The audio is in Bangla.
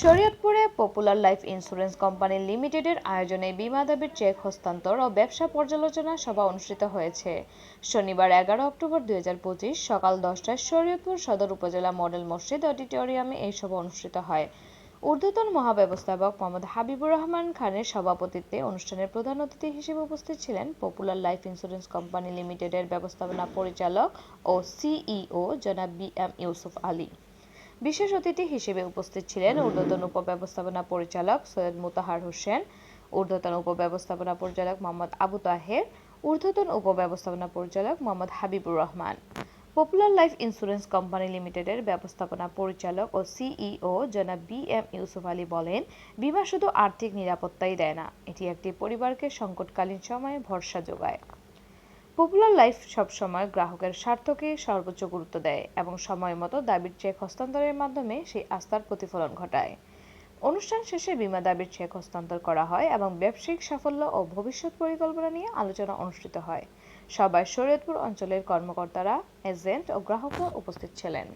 শরীয়তপুরে পপুলার লাইফ ইন্স্যুরেন্স কোম্পানি লিমিটেডের আয়োজনে বিমা দাবির চেক হস্তান্তর ও ব্যবসা পর্যালোচনা সভা অনুষ্ঠিত হয়েছে। শনিবার এগারো অক্টোবর দু হাজার পঁচিশ সকাল দশটায় শরীয়তপুর সদর উপজেলা মডেল মসজিদ অডিটোরিয়ামে এই সভা অনুষ্ঠিত হয়। ঊর্ধ্বতন মহাব্যবস্থাপক মোহাম্মদ হাবিবুর রহমান খানের সভাপতিত্বে অনুষ্ঠানের প্রধান অতিথি হিসেবে উপস্থিত ছিলেন পপুলার লাইফ ইন্স্যুরেন্স কোম্পানি লিমিটেডের ব্যবস্থাপনা পরিচালক ও সিইও জনাব বি এম ইউসুফ আলী। বিশেষ অতিথি হিসেবে উপস্থিত ছিলেন ঊর্ধ্বতন উপব্যবস্থাপনা পরিচালক সৈয়দ মুতাহার হোসেন, ঊর্ধ্বতন উপব্যবস্থাপনা পরিচালক মোহাম্মদ আবু তাহের, ঊর্ধ্বতন উপব্যবস্থাপনা পরিচালক Mohammad Habibur Rahman. Popular life insurance company লিমিটেডের ব্যবস্থাপনা পরিচালক ও সিইও জনাব বি এম ইউসুফ আলী বলেন, বিমা শুধু আর্থিক নিরাপত্তাই দেয় না, এটি একটি পরিবারকে সংকটকালীন সময়ে ভরসা যোগায়। পপুলার লাইফ সবসময় গ্রাহকের স্বার্থকে সর্বোচ্চ গুরুত্ব দেয় এবং সময় মতো দাবির চেক হস্তান্তরের মাধ্যমে সেই আস্থার প্রতিফলন ঘটায়। অনুষ্ঠান শেষে বিমা দাবির চেক হস্তান্তর করা হয় এবং ব্যবসায়িক সাফল্য ও ভবিষ্যৎ পরিকল্পনা নিয়ে আলোচনা অনুষ্ঠিত হয়। সবাই শরীয়তপুর অঞ্চলের কর্মকর্তারা, এজেন্ট ও গ্রাহকরা উপস্থিত ছিলেন।